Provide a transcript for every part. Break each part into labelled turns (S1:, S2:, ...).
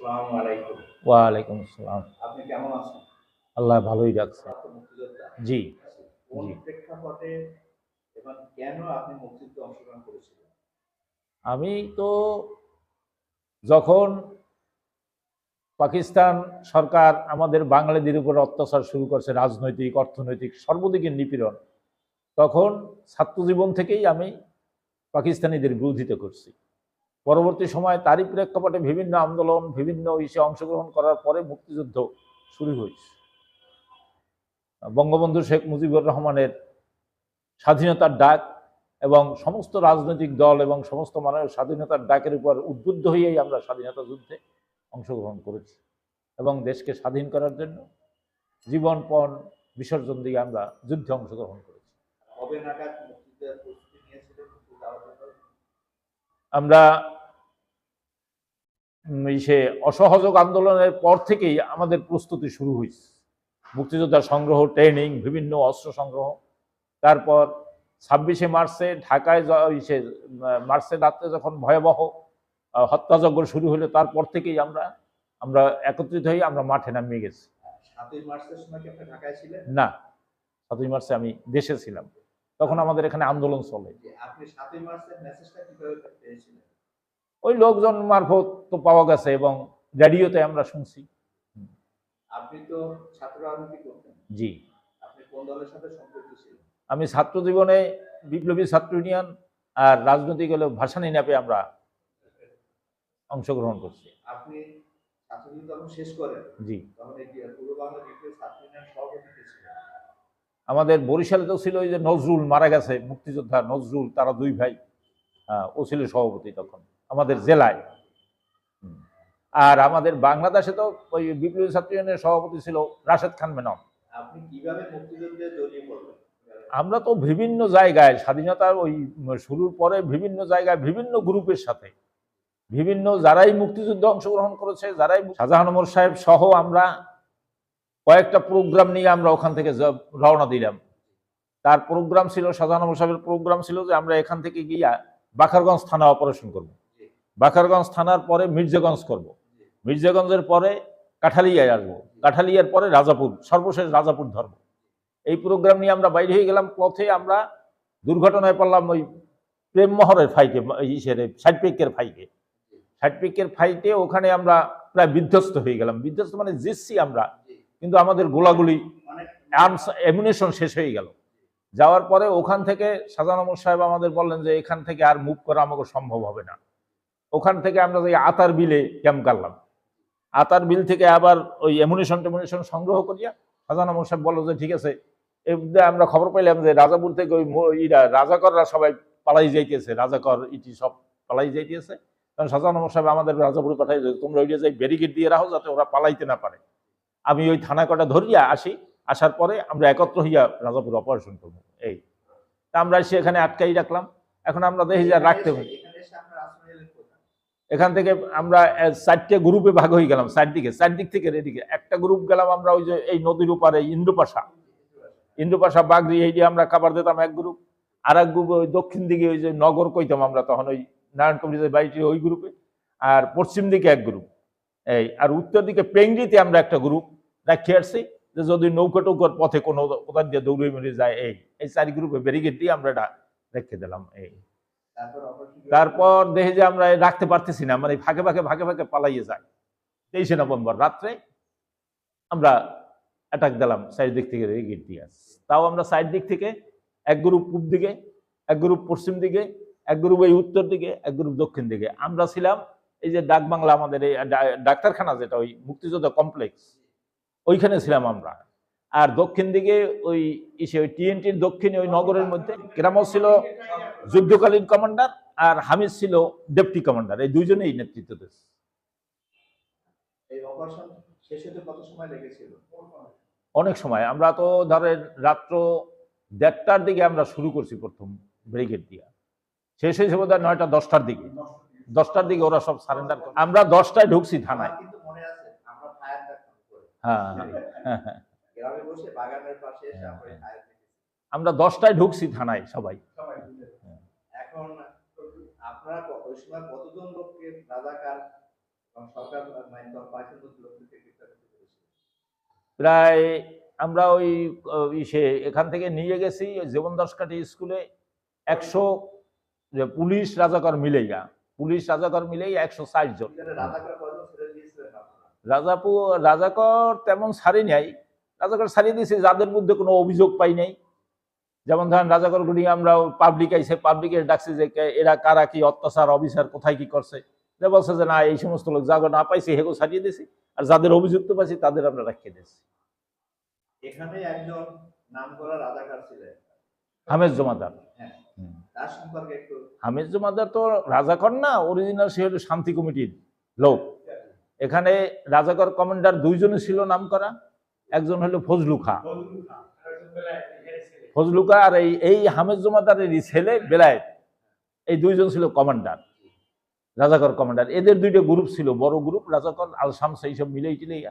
S1: ওয়ালাইকুম আসসালাম।
S2: আপনি কেমন আছেন?
S1: আল্লাহ ভালোই রাখছে জি। জি।
S2: প্রেক্ষাপটে এবং কেন আপনি মুক্তিযুদ্ধে অংশগ্রহণ করেছিলেন?
S1: আমি তো যখন পাকিস্তান সরকার আমাদের বাঙালিদের উপর অত্যাচার শুরু করছে রাজনৈতিক অর্থনৈতিক সর্বদিকে নিপীড়ন তখন ছাত্রজীবন থেকেই আমি পাকিস্তানিদের বিরোধিতা করছি। পরবর্তী সময় তারই প্রেক্ষাপটে বিভিন্ন আন্দোলন বিভিন্ন ইসে অংশগ্রহণ করার পরে মুক্তিযুদ্ধ শুরু হয়েছে। বঙ্গবন্ধু শেখ মুজিবুর রহমানের স্বাধীনতার ডাক এবং সমস্ত রাজনৈতিক দল এবং সমস্ত মানুষের স্বাধীনতার ডাকের উপর উদ্বুদ্ধ হয়েই আমরা স্বাধীনতা যুদ্ধে অংশগ্রহণ করেছি এবং দেশকে স্বাধীন করার জন্য জীবনপণ বিসর্জন দিয়ে আমরা যুদ্ধে অংশগ্রহণ করেছি।
S2: কবে নাগাদ মুক্তিযুদ্ধের প্রস্তুতি নিয়েছিলেন মুক্তিযুদ্ধ আহত হয়ে?
S1: আমরা উম, এই সে অসহযোগ আন্দোলনের পর থেকেই আমাদের প্রস্তুতি শুরু হয়েছে মুক্তিযোদ্ধা সংগ্রহ ট্রেনিং বিভিন্ন অস্ত্র সংগ্রহ। তারপর ছাব্বিশে মার্চে ঢাকায় সে, উম, মার্চের রাত্রে যখন ভয়াবহ হত্যাযজ্ঞ শুরু হলো তারপর থেকেই আমরা আমরা একত্রিত হয়ে আমরা মাঠে নামিয়ে গেছি।
S2: সাতই মার্চের সময় কি আপনি ঢাকায় ছিলেন?
S1: না সাতই মার্চে আমি দেশে ছিলাম। তখন আমাদের এখানে আন্দোলন চলে।
S2: আপনি সাতই মার্চের মেসেজটা কীভাবে পেয়েছিলেন?
S1: ওই লোকজন মারফত তো পাওয়া গেছে এবং রেডিওতে আমরা শুনছি।
S2: আপনি তো ছাত্র রাজনীতি করতেন।
S1: জি।
S2: আপনি কোন দলের সাথে সম্পৃক্ত ছিলেন?
S1: আমি ছাত্র জীবনে বিপ্লবী ছাত্র ইউনিয়ন আর রাজনৈতিক হলে ভাসানি ন্যাপে আমরা অংশগ্রহণ করছি।
S2: আপনি ছাত্রজীবন যখন শেষ করেন
S1: জি।
S2: তখন এই পূর্ব বাংলা বিপ্লবী ছাত্র ইউনিয়ন সভাপতি কে ছিলেন।
S1: আমাদের বরিশালে তো ছিল ওই যে নজরুল মারা গেছে মুক্তিযোদ্ধা নজরুল তারা দুই ভাই ও ছিল সভাপতি তখন। আমাদের জেলায়। আর আমাদের বাংলাদেশে তো ওই বিপ্লবী ছাত্র ইউনিয়নের সভাপতি ছিল রাশেদ খান মেনন
S2: পড়লেন?
S1: আমরা তো বিভিন্ন জায়গায় স্বাধীনতার ওই শুরুর পরে বিভিন্ন জায়গায় বিভিন্ন গ্রুপের সাথে। বিভিন্ন যারাই মুক্তিযুদ্ধে অংশগ্রহণ করেছে যারাই শাহজাহান ওমর সাহেব সহ আমরা কয়েকটা প্রোগ্রাম নিয়ে আমরা ওখান থেকে রওনা দিলাম। তার প্রোগ্রাম ছিল শাহজাহান ওমর সাহেবের প্রোগ্রাম ছিল যে আমরা এখান থেকে গিয়া বাখারগঞ্জ থানা অপারেশন করব। বাখারগঞ্জ থানার পরে মির্জাগঞ্জ করব। মির্জাগঞ্জের পরে কাঠালিয়ায় আসব। কাঠালিয়ার পরে রাজাপুর, সর্বশেষ রাজাপুর ধরবো। এই প্রোগ্রাম নিয়ে আমরা বাইরে হয়ে গেলাম। পথে আমরা দুর্ঘটনায় পড়লাম ওই প্রেমমহরের ফাইটে ইসের ষাট পিকের ফাইটে ষাট পিকের ফাইটে ওখানে আমরা প্রায় বিধ্বস্ত হয়ে গেলাম। বিধ্বস্ত মানে জিতছি আমরা, কিন্তু আমাদের গোলাগুলি আর্মস এমুনেশন শেষ হয়ে গেল। যাওয়ার পরে ওখান থেকে সাজানমর সাহেব আমাদের বললেন যে এখান থেকে আর মুভ করা আমাকে সম্ভব হবে না। ওখান থেকে আমরা যে আতার বিলে ক্যাম্প করলাম। আতার বিল থেকে আবার ওই এমুনেশন টেমুনেশন সংগ্রহ করিয়া সাজানমর সাহেব বলো যে, ঠিক আছে। আমরা খবর পাইলাম যে রাজাপুর থেকে ওই ইরা রাজাকররা সবাই পালাই যাইতেছে। রাজাকর, ইটি সব পালাই যাইতেছে। কারণ সাজানমর সাহেব আমাদের রাজাপুরে পাঠাই তোমরা ওই যাই ব্যারিকেড দিয়ে রাখো যাতে ওরা পালাইতে না পারে। আমি ওই থানা কটা ধরিয়া আসি। আসার পরে আমরা একত্র হইয়া রাজাপুর অপারেশন করব। এই। তা আমরা সেখানে আটকাই রাখলাম। এখন আমরা দেখি যে রাখতে হবে
S2: এখানে এসে আপনার আশ্রয় নিলেন কোথায়?
S1: এখান থেকে আমরা চারটে গ্রুপে ভাগ হয়ে গেলাম চারদিকে চারদিক থেকে এদিকে। একটা গ্রুপ গেলাম আমরা ওই যে, এই নদীর উপারে ইন্দুপাশা ইন্দুপাশা বাগরি, এই দিয়ে আমরা খাবার দিতাম এক গ্রুপ আর এক গ্রুপ ওই দক্ষিণ দিকে, ওই যে নগর কইতাম আমরা তখন, ওই নারায়ণ কবিরের বাড়িটি ওই গ্রুপে আর পশ্চিম দিকে এক গ্রুপ এই, আর উত্তর দিকে পেংরিতে আমরা একটা গ্রুপ রাখি আসছি, যে যদি নৌকা টৌকার পথে কোনো কোথাও দিয়ে দৌড়ে মেরে যায়, এই এই চারি গ্রুপে ব্যারিকেড দিয়ে আমরা এটা রেখে দিলাম, এই।
S2: তারপর
S1: দেখি যে আমরা রাখতে পারতেছি না মানে ভাগে ভাগে ভাগে ভাগে পালাইয়ে যায়। তেইশে নভেম্বর রাত্রে আমরা অ্যাটাক দিলাম সাইড দিক থেকে গেট দিয়ে তাও আমরা সাইড দিক থেকে, এক গ্রুপ পূব দিকে, এক গ্রুপ পশ্চিম দিকে, এক গ্রুপ এই উত্তর দিকে, এক গ্রুপ দক্ষিণ দিকে। আমরা ছিলাম এই যে ডাক বাংলা আমাদের এই ডাক্তারখানা যেটা ওই মুক্তিযোদ্ধা কমপ্লেক্স ওইখানে ছিলাম আমরা। আর দক্ষিণ দিকে ওই ইসে ওই টিএনটির দক্ষিণে ওই নগরের মধ্যে গ্রামও ছিল যুদ্ধকালীন কমান্ডার আর হামিদ ছিল ডেপুটি কমান্ডার। এই দুইজনেই নেতৃত্ব
S2: লেগেছিল?
S1: অনেক সময়। আমরা তো ধরেন রাত্র দেড়টার দিকে আমরা শুরু করছি প্রথম ব্রিগেড দিয়ে। শেষ হয়েছে বোধ হয় নয়টা দশটার দিকে। দশটার দিকে ওরা সব সারেন্ডার আমরা দশটায় ঢুকছি থানায়। হ্যাঁ হ্যাঁ, হ্যাঁ।
S2: বসে বাগানের পাশে এসে আমরা ফায়ার
S1: আমরা দশটায় ঢুকছি থানায় সবাই।
S2: এখন আপনারা ওই সময় কতজন লোককে রাজাকার সরকার মানে
S1: প্রায় আমরা ওই ইসে এখান থেকে নিয়ে গেছি জীবন দাসকাঠি স্কুলে একশো পুলিশ রাজাকর মিলেইয়া পুলিশ রাজাকর মিলেই একশো ষাট জন। রাজাপুর রাজাকর তেমন সারি নাই। রাজাকর সারিয়ে দিয়েছে যাদের মধ্যে কোনো অভিযোগ পাই নাই। যেমন ধরেন রাজাকর গুলি আমরা পাবলিক আইসে পাবলিকের ডাকছে যে এরা কারা কি অত্যাচার অবিচার কোথায় কি করছে। যে বলছে যে না এই সমস্ত লোক যাগো না পাইছি হেগো সারিয়ে দিয়েছি। আর যাদের অভিযুক্ত পাইছি তাদের আমরা রাখিয়ে দিয়েছি।
S2: এখানে একজন নাম করা রাজাকার ছিলেন।
S1: হামেদ জমাদার।
S2: হ্যাঁ
S1: হামেদ জমাদার তো রাজাকর না অরিজিনাল সে হলো শান্তি কমিটির লোক। এখানে রাজাকর কমান্ডার দুইজনে ছিল নাম করা একজন হলো ফজলু খা। ফজলুকা আর এই এই হামেদ জমাদারেরই ছেলে বেলায়েত। এই দুইজন ছিল কমান্ডার রাজাকর কমান্ডার। এদের দুইটা গ্রুপ ছিল বড় গ্রুপ রাজাকর আল শামস এইসব মিলেই টিলেই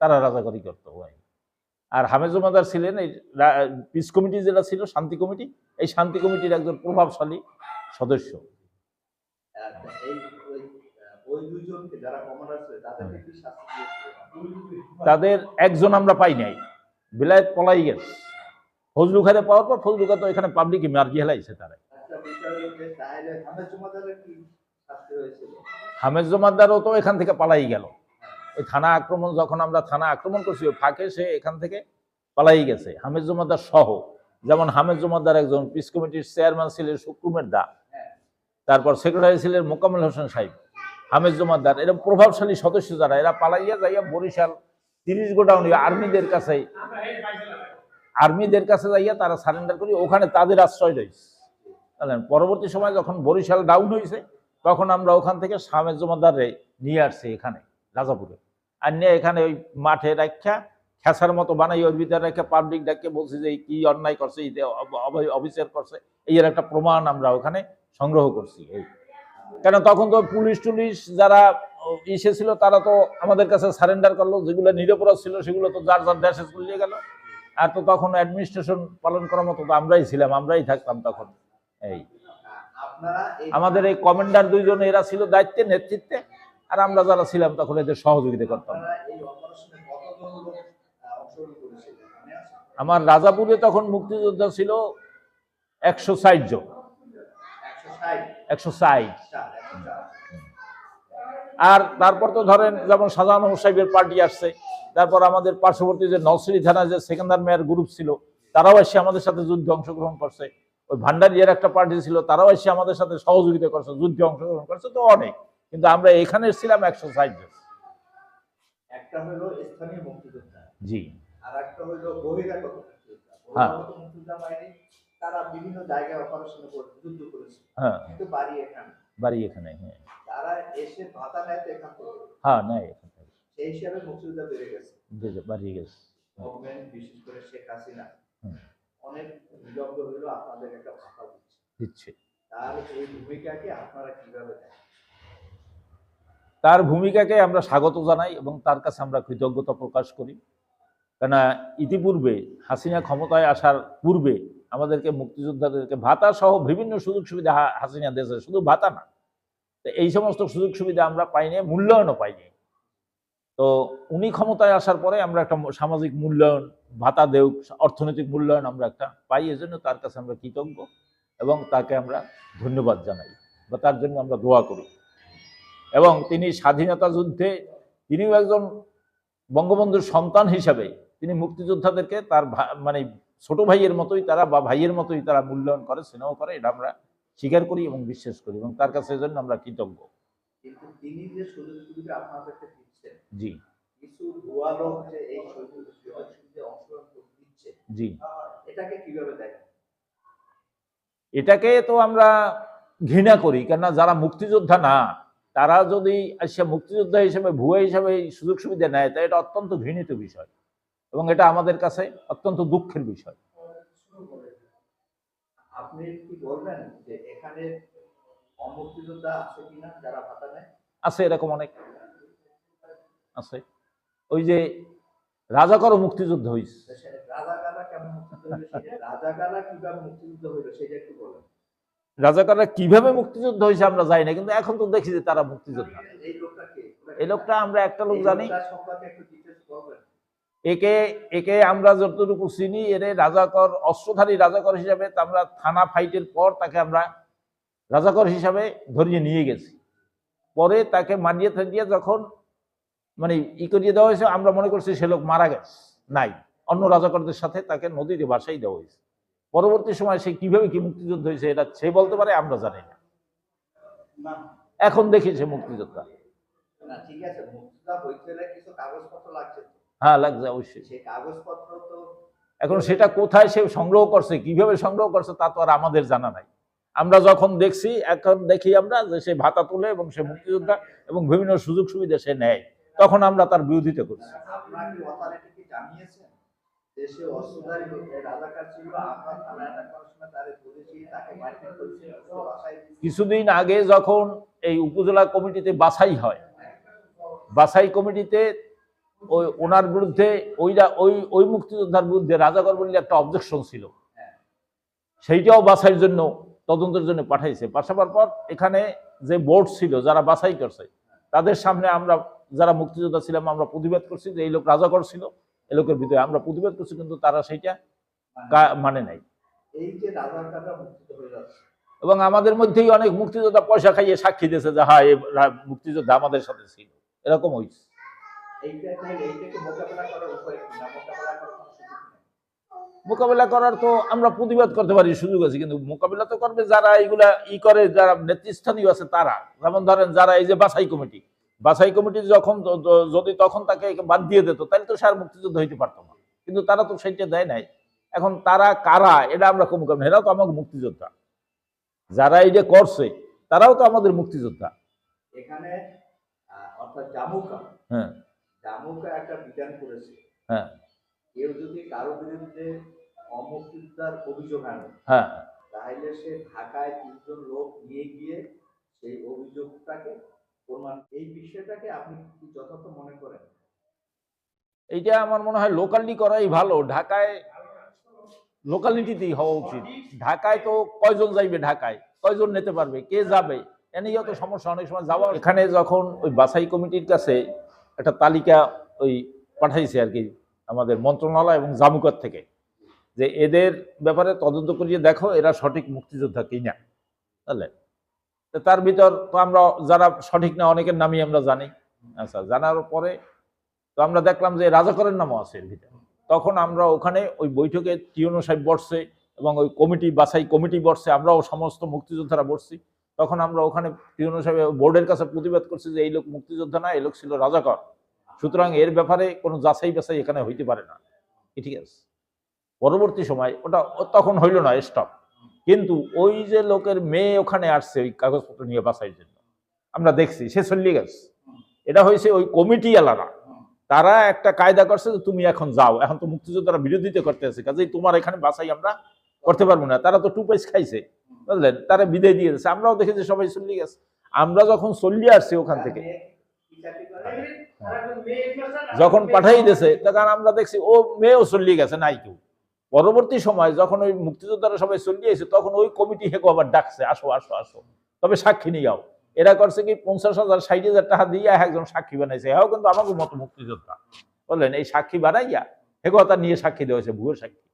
S1: তারা রাজাকরই করতো। ভাই আর হামেদ জমাদার ছিলেন এই পিস কমিটি যেটা ছিল শান্তি কমিটি এই শান্তি কমিটির একজন প্রভাবশালী সদস্য।
S2: ওই দুইজনকে যারা কমান্ডার ছিল তাদেরকে কি শাস্তি দিয়েছিলেন
S1: তাদের একজন আমরা পাই নাই। বেলায়েত পলাই গেছে ফজলু খারে পাওয়ার পর ফজলু খা তো এখানে পাবলিকে মার্জি হেলাইছে তারা।
S2: হামেদ
S1: জমাদ্দারও তো এখান থেকে পালাই গেল। ওই থানা আক্রমণ যখন আমরা থানা আক্রমণ করছি ওই ফাঁকে সে এখান থেকে পালাই গেছে। হামেদ জমাদ্দার সহ যেমন হামেদ জমাদ্দার একজন পিস কমিটির চেয়ারম্যান ছিলেন শুক্রুমের দা তারপর সেক্রেটারি ছিলেন মোকাম্মেল হোসেন সাহেব। হামেদ জমাদ্দার, এরা প্রভাবশালী সদস্য যারা, এরা পালাইয়া যাইয়া বরিশাল, তিরিশ গোডাউন আর্মিদের কাছে আর্মিদের কাছে যাইয়া তারা সারেন্ডার করি, ওখানে তাদের আশ্রয় রয়েছে পরবর্তী সময় যখন বরিশাল ডাউন হয়েছে তখন আমরা ওখান থেকে সামেদ জমাদারে নিয়ে আসছি এখানে, রাজাপুরে। আর নিয়ে এখানে ওই মাঠে রাখা খেসার মতো বানাই, ওর ভিতরে রেখে পাবলিক ডাকে বলছি যে কি অন্যায় করছে, এই অফিসার করছে। এই একটা প্রমাণ আমরা ওখানে সংগ্রহ করছি। এই কেন তখন তো পুলিশ টুলিশ যারা ইসে ছিল তারা তো আমাদের কাছে সারেন্ডার করল যেগুলো নিরপরাধ ছিল সেগুলো তো যার যার দেশে চলিয়ে গেল। আর তো তখন অ্যাডমিনিস্ট্রেশন পালন করার মতো তো আমরাই ছিলাম আমরাই থাকতাম তখন এই। আমাদের এই কমান্ডার দুইজন এরা ছিল দায়িত্বে নেতৃত্বে আর আমরা যারা ছিলাম তখন এদের সহযোগিতা করতাম। আমার রাজাপুরে তখন মুক্তিযোদ্ধা ছিল একশো ষাট জন।
S2: একশো ষাট
S1: আর তারপর তো ধরেন যেমন শাহজাহান সাহেবের পার্টি আসছে তারপর আমাদের পার্শ্ববর্তী যে নলসিরি থানায় যে সেকেন্দার মেয়ার গ্রুপ ছিল তারাও এসে আমাদের সাথে যুদ্ধে অংশগ্রহণ করছে। ওই ভান্ডারিয়ার একটা পার্টি ছিল তারাও এসে আমাদের সাথে সহযোগিতা করছে যুদ্ধে অংশগ্রহণ করছে তো অনেক। কিন্তু আমরা এখানে ছিলাম একশো ষাট জন
S2: একটা হলো স্থানীয় মুক্তিযোদ্ধা।
S1: জি।
S2: আর একটা হলো বহিরাগত
S1: হ্যাঁ।
S2: তারা বিভিন্ন জায়গায় অপারেশনে যুদ্ধ করেছে।
S1: হ্যাঁ।
S2: কিন্তু বাড়ি এখানে।
S1: বাড়ি এখানে হ্যাঁ।
S2: তারা এসে ভাতা নেয় তো এখান থেকে।
S1: হ্যাঁ নেয় এখান থেকে।
S2: সেই হিসাবে মুক্তিযোদ্ধা বেড়ে গেছে।
S1: বাড়িয়ে গেছে।
S2: গভর্নমেন্ট বিশেষ করে শেখ হাসিনা অনেক বিলম্ব হইল আপনাদের একটা ভাতা দিচ্ছে।
S1: দিচ্ছে।
S2: তার এই ভূমিকাকে আপনারা কীভাবে দেখেন?
S1: তার ভূমিকাকে আমরা স্বাগত জানাই এবং তার কাছে আমরা কৃতজ্ঞতা প্রকাশ করি। কেন ইতিপূর্বে হাসিনা ক্ষমতায় আসার পূর্বে আমাদেরকে মুক্তিযোদ্ধাদেরকে ভাতা সহ বিভিন্ন সুযোগ সুবিধা হাসিনা দেশে শুধু ভাতা না। তো এই সমস্ত সুযোগ সুবিধা আমরা পাইনি, মূল্যায়নও পাইনি। তো উনি ক্ষমতায় আসার পরে আমরা একটা সামাজিক মূল্যায়ন, ভাতা দেউ অর্থনৈতিক মূল্যায়ন আমরা একটা পাই, এজন্য তার কাছে আমরা কৃতজ্ঞ এবং তাকে আমরা ধন্যবাদ জানাই বা তার জন্য আমরা দোয়া করি। এবং তিনি স্বাধীনতা যুদ্ধে তিনিও একজন বঙ্গবন্ধুর সন্তান হিসাবে তিনি মুক্তিযোদ্ধাদেরকে তার মানে ছোট ভাইয়ের মতোই তারা বা ভাইয়ের মতোই তারা মূল্যায়ন করে স্নেহ করে এটা আমরা স্বীকার করি এবং বিশ্বাস করি এবং তার কাছে এজন্য আমরা কৃতজ্ঞ। জি। জি।
S2: এটাকে
S1: তো আমরা ঘৃণা করি কেননা যারা মুক্তিযোদ্ধা না তারা যদি মুক্তিযোদ্ধা হিসেবে ভুয়া হিসাবে সুযোগ সুবিধা নেয় তা এটা অত্যন্ত ঘৃণিত বিষয়। এবং এটা আমাদের কাছে অত্যন্ত দুঃখের বিষয়।
S2: আপনি কি বলবেন যে এখানে অমুক্তিযোদ্ধা আছে কিনা যারা ভাতা নেয়?
S1: আছে এরকম অনেক। আছে। ওই যে রাজাকর মুক্তিযুদ্ধ হয়েছে
S2: রাজাকাররা কীভাবে মুক্তিযুদ্ধ
S1: হয়েছে আমরা জানি না কিন্তু এখন তো দেখি যে তারা মুক্তিযোদ্ধা।
S2: এই লোকটা
S1: আমরা একটা লোক জানি। একে একে আমরা যতটুকু চিনি এর রাজাকর অস্ত্রধারী রাজাকর হিসাবে আমরা থানা ফাইটের পর তাকে আমরা রাজাকর হিসাবে ধরিয়ে নিয়ে গেছি। পরে তাকে মারিয়ে থাকিয়ে যখন মানে ই করিয়ে দেওয়া হয়েছে আমরা মনে করছি সে লোক মারা গেছে নাই। অন্য রাজাকরদের সাথে তাকে নদীতে বাসাই দেওয়া হয়েছে। পরবর্তী সময় সে কীভাবে কি মুক্তিযুদ্ধ হয়েছে এটা সে বলতে পারে আমরা জানি না। এখন দেখি সে মুক্তিযোদ্ধা।
S2: ঠিক আছে, কিছু কাগজপত্র লাগছে।
S1: হ্যাঁ লাগছে অবশ্যই। এখন সেটা কোথায় সে সংগ্রহ করছে কীভাবে সংগ্রহ করছে তা তো আর আমাদের জানা নাই। আমরা যখন দেখছি এখন দেখি আমরা যে সে ভাতা তুলে এবং সে মুক্তিযোদ্ধা এবং বিভিন্ন সুযোগ সুবিধা সে নেয় তখন আমরা তার বিরোধিতা করছি। কিছুদিন আগে যখন এই উপজেলা কমিটিতে বাছাই হয় বাছাই কমিটিতে ওই ওনার বিরুদ্ধে ওইরা ওই ওই মুক্তিযোদ্ধার বিরুদ্ধে রাজাগর বলে একটা অবজেকশন ছিল। সেইটাও বাছাইয়ের জন্য তদন্তের জন্য পাঠাইছে। পাঠাবার পর এখানে যে বোর্ড ছিল যারা বাছাই করছে তাদের সামনে আমরা যারা মুক্তিযোদ্ধা ছিলাম আমরা প্রতিবাদ করছি যে এই লোক রাজাগর ছিল এই লোকের ভিতরে আমরা প্রতিবাদ করছি কিন্তু তারা সেইটা মানে নাই।
S2: হয়ে যাচ্ছে।
S1: এবং আমাদের মধ্যেই অনেক মুক্তিযোদ্ধা পয়সা খাইয়ে সাক্ষী দিয়েছে যে হ্যাঁ এই মুক্তিযোদ্ধা আমাদের সাথে ছিল। এরকম হয়েছে
S2: মোকাবেলা করার
S1: তো আমরা প্রতিবাদ করতে পারি সুযোগ আছে কিন্তু মোকাবিলা তো করবে যারা এইগুলা ই করে যারা নেতৃস্থানীয় আছে তারা। যেমন ধরেন যারা এই যে বাছাই কমিটি বাছাই কমিটি যখন যদি তখন তাকে বাদ দিয়ে দিত তাহলে তো সার মুক্তিযুদ্ধ হইতে পারতো না। কিন্তু তারা তো সেইটা দেয় নাই। এখন তারা কারা এটা আমরা কম কম এরাও তো আমাকে মুক্তিযোদ্ধা। যারা এই যে করছে তারাও তো আমাদের মুক্তিযোদ্ধা।
S2: এখানে অর্থাৎ জামুকা
S1: হ্যাঁ।
S2: জামুকা একটা বিধান করেছে।
S1: হ্যাঁ।
S2: কেউ যদি কারও বিরুদ্ধে অমুক্তিদার অভিযোগ আনে
S1: হ্যাঁ।
S2: তাহলে সে ঢাকায় তিনজন লোক নিয়ে গিয়ে সেই অভিযোগটাকে প্রমাণ এই বিষয়টাকে আপনি যথার্থ মনে করেন?
S1: এইটা আমার মনে হয় লোকালি করাই ভালো। ঢাকায় লোকালিটিতেই হওয়া উচিত। ঢাকায় তো কয়জন যাইবে ঢাকায়? কয়জন নিতে পারবে? কে যাবে? এ নিয়েও তো সমস্যা। অনেক সময় যাওয়া এখানে যখন ওই বাছাই কমিটির কাছে একটা তালিকা ওই পাঠাইছে আর কি আমাদের মন্ত্রণালয় এবং জামুকর থেকে, যে এদের ব্যাপারে তদন্ত করিয়ে দেখো এরা সঠিক মুক্তিযোদ্ধা কিনা বুঝলেন তো তার ভিতর তো আমরা যারা সঠিক না অনেকের নামই আমরা জানি। আচ্ছা জানার পরে তো আমরা দেখলাম যে রাজাকরের নামও আছে এর ভিতরে। তখন আমরা ওখানে ওই বৈঠকে টিউনো সাহেব বসছে এবং ওই কমিটি, বাছাই কমিটি বসছে, আমরাও সমস্ত মুক্তিযোদ্ধারা বসছি। তখন আমরা ওখানে টিউনো সাহেব বোর্ডের কাছে প্রতিবাদ করছি যে, এই লোক মুক্তিযোদ্ধা না, এই লোক ছিল রাজাকর। সুতরাং এর ব্যাপারে কোনো যাচাই বাছাই এখানে হইতে পারে না। ঠিক আছে পরবর্তী সময় ওটা তখন হইল না স্টপ কিন্তু ওই যে লোকের মেয়ে ওখানে আসছে, ওই কাগজপত্র নিয়ে বাছাইয়ের জন্য, আমরা দেখছি, সে চলিয়ে গেছে। এটা হয়েছে ওই কমিটি এলাকা তারা একটা কায়দা করছে যে, তুমি এখন যাও। এখন তো মুক্তিযোদ্ধারা বিরোধিতা করতে আছে। কাজেই তোমার এখানে বাছাই আমরা করতে পারব না। তারা তো টু পাইস খাইছে। বুঝলেন? তারা বিদায় দিয়ে দিয়েছে আমরাও দেখেছি সবাই চলিয়ে গেছে। আমরা যখন চলিয়ে আসছি ওখান থেকে? যখন পাঠাই দিয়েছে তখন আমরা দেখছি, ও মেয়েও চলিয়ে গেছে, নাই কেউ। পরবর্তী সময় যখন ওই মুক্তিযোদ্ধারা সবাই চলিয়ে এসে তখন ওই কমিটি হেকো আবার ডাকছে, আসো আসো আসো। তবে সাক্ষী নিয়ে যাও। এরা করছে কি, পঞ্চাশ হাজার, ষাট হাজার টাকা দিয়ে একজন সাক্ষী বানাইছে। হ্যাঁ কিন্তু আমাকে মতো মুক্তিযোদ্ধা। বললেন এই সাক্ষী বানাইয়া হেকো তার নিয়ে সাক্ষী দেওয়া হয়েছে, ভুয়ো সাক্ষী।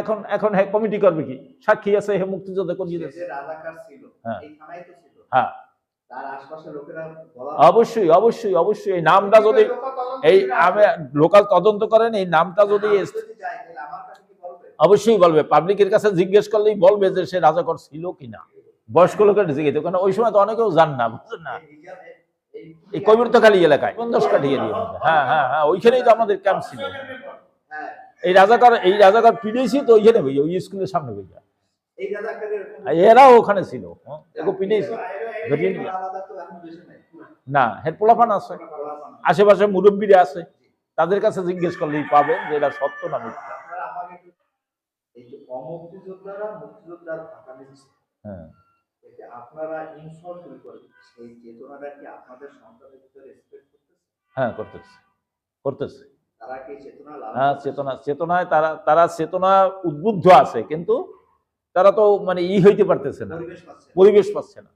S1: এখন এখন কমিটি করবে কি? সাক্ষী আছে হে মুক্তিযোদ্ধা
S2: ছিল।
S1: হ্যাঁ। হ্যাঁ। অবশ্যই অবশ্যই অবশ্যই। এই নামটা যদি এই আমি লোকাল তদন্ত করেন এই নামটা যদি অবশ্যই বলবে। পাবলিকের কাছে জিজ্ঞেস করলেই বলবে যে সে রাজাকর ছিল কিনা। বয়স্ক লোকের জিজ্ঞেস কারণ ওই সময় তো অনেকেও জান না বুঝলেন না?
S2: এই
S1: কবিরতখালী এলাকায় পঞ্চাশ কাঠিয়ে দিয়ে। হ্যাঁ হ্যাঁ হ্যাঁ ওইখানেই তো আমাদের ক্যাম্প ছিল।
S2: হ্যাঁ।
S1: এই রাজাকার এই রাজাকার পিড়েছি তো ওইখানে ভাইয়া ওই স্কুলের সামনে
S2: এরকম-
S1: আর এরাও ওখানে ছিল হ্যাঁ, এগো পিড়েছি ধরিয়ে নিয়ে। না হেড পোলাপান আছে। আশেপাশে মুরব্বীরা আছে। তাদের কাছে জিজ্ঞেস করলেই পাবেন যে এটা সত্য না মিথ্যা। হ্যাঁ
S2: এই যে আপনারা ইনসল্ট ফিল করেন সেই চেতনাটা কি আপনাদের সন্তানের ভিতরে করতেছে?
S1: হ্যাঁ করতেছে। করতেছে।
S2: চেতনা
S1: হ্যাঁ চেতনা চেতনায় তারা তারা চেতনা উদ্বুদ্ধ আছে কিন্তু তারা তো মানে ই হইতে পারতেছে না।
S2: পরিবেশ পাচ্ছে না।